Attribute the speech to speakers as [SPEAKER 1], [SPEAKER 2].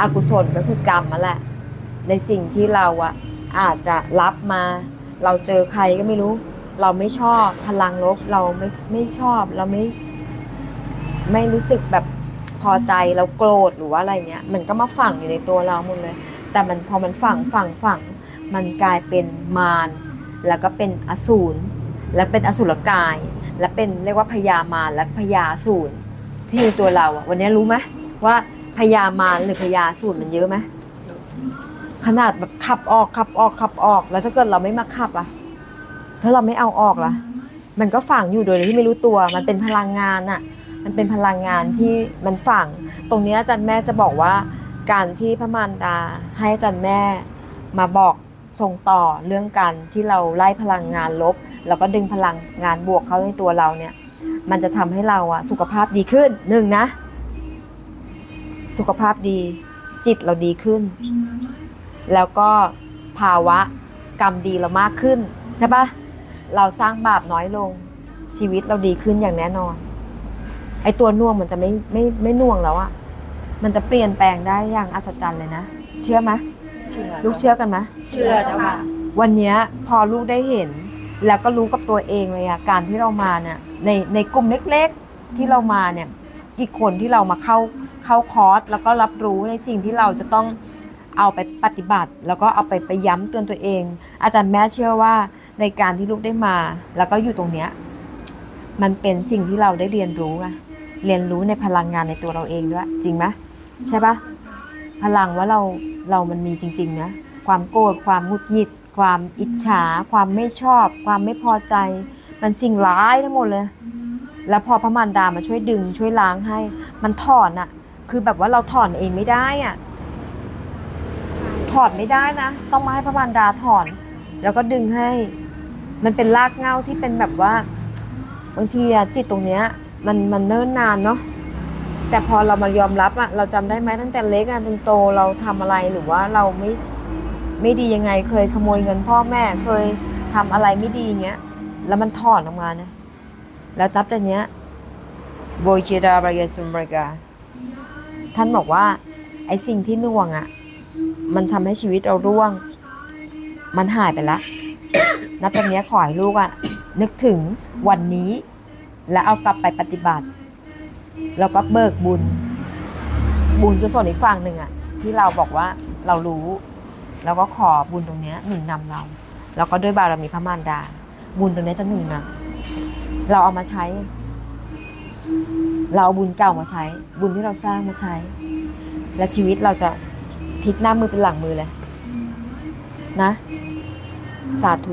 [SPEAKER 1] อกุศลก็คือกรรมมาแหละ ในสิ่งที่เราอะอาจจะรับมา เราเจอใครก็ไม่รู้ เราไม่ชอบพลังลบเราไม่ไม่ชอบเราไม่ ไม่รู้สึกแบบพอใจเราโกรธหรือว่าอะไรเงี้ย มันก็มาฝังอยู่ในตัวเราหมดเลย แต่มันพอมันฝังฝังฝังมันกลายเป็นมารแล้วก็เป็นอสูรแล้วเป็นอสุรกาย และเป็นเรียกว่าพญามารและพญาสูรที่อยู่ตัวเราอะวันนี้รู้ไหมว่า พญามารหรือพญาสูตรมันเยอะไหมขนาดแบบขับออกขับออกขับออก แล้วถ้าเกิดเราไม่มาขับอะถ้าเราไม่เอาออกล่ะ มันก็ฝังอยู่โดยที่ไม่รู้ตัว มันเป็นพลังงานอะมันเป็นพลังงานที่มันฝัง ตรงนี้อาจารย์แม่จะบอกว่า การที่พระมารดาให้อาจารย์แม่มาบอกส่งต่อเรื่องการที่เราไล่พลังงานลบ แล้วก็ดึงพลังงานบวกเข้าในตัวเราเนี่ย มันจะทำให้เราอะสุขภาพดีขึ้นหนึ่งนะ สุขภาพดี จิตเราดีขึ้น แล้วก็ภาวะกรรมดีเรามากขึ้น ใช่ปะเราสร้างบาปน้อยลงชีวิตเราดีขึ้นอย่างแน่นอน ไอตัวน่วงมันจะไม่ไม่ไม่น่วงแล้วอะมันจะเปลี่ยนแปลงได้อย่างอัศจรรย์เลยนะ เชื่อไหม
[SPEAKER 2] เชื่อ
[SPEAKER 1] ลูกเชื่อกันไหม
[SPEAKER 2] เชื่อเจ้าค่ะ
[SPEAKER 1] วันเนี้ยพอลูกได้เห็น แล้วก็รู้กับตัวเองเลยอะการที่เรามาเนี่ยในในกลุ่มเล็กๆที่เรามาเนี่ยกี่คนที่เรามาเข้า เข้าคอร์สแล้วก็รับรู้ในสิ่งที่เราจะต้องเอาไปปฏิบัติ แล้วก็เอาไปไปย้ำเตือนตัวเอง อาจารย์แม่เชื่อว่าในการที่ลูกได้มา แล้วก็อยู่ตรงเนี้ยมันเป็นสิ่งที่เราได้เรียนรู้ไงเรียนรู้ในพลังงานในตัวเราเองด้วยจริงไหมใช่ปะพลังว่าเราเรามันมีจริง ๆ นะ ความโกรธความหงุดหงิด ความอิจฉา ความไม่ชอบ ความไม่พอใจ มันสิ่งร้ายทั้งหมดเลย แล้วพอพระมารดามาช่วยดึงช่วยล้างให้ มันถอนอะ คือแบบว่าเราถอนเองไม่ได้อะถอนไม่ได้นะ ต้องมาให้พระมารดาถอน แล้วก็ดึงให้ มันเป็นรากเง้าที่เป็นแบบว่า บางทีจิตตรงเนี้ย มันมันเนิ่นนานเนาะแต่พอเรามายอมรับอะเราจำได้ไหมตั้งแต่เล็กอะจนโตเราทำอะไรหรือว่าเราไม่ไม่ดียังไง เคยขโมยเงินพ่อแม่เคยทำอะไรไม่ดีอย่างเงี้ย แล้วมันถอนออกมานะแล้วตับแต่เนี้ยโบยจิราบรายสุมบรกา ท่านบอกว่า ไอ้สิ่งที่น่วงอะ่ะ มันทำให้ชีวิตเราร่วง มันหายไปละนับแต่เนี้ยขอให้ลูกอะ่ะ นึกถึงวันนี้ แล้วเอากลับไปปฏิบัติ แล้วก็เบิกบุญ บุญกุศลอีกฝั่งหนึ่งอะ่ะ ที่เราบอกว่าเรารู้ แล้วก็ขอบุญตรงเนี้ยหนุนนำเรา แล้วก็ด้วยบารมีพระมารดา บุญตรงเนี้ยจะหนุนนำเราเอามาใช้ เราเอาบุญเก่ามาใช้ บุญที่เราสร้างมาใช้ และชีวิตเราจะพลิกหน้ามือเป็นหลังมือเลย นะ สาธุ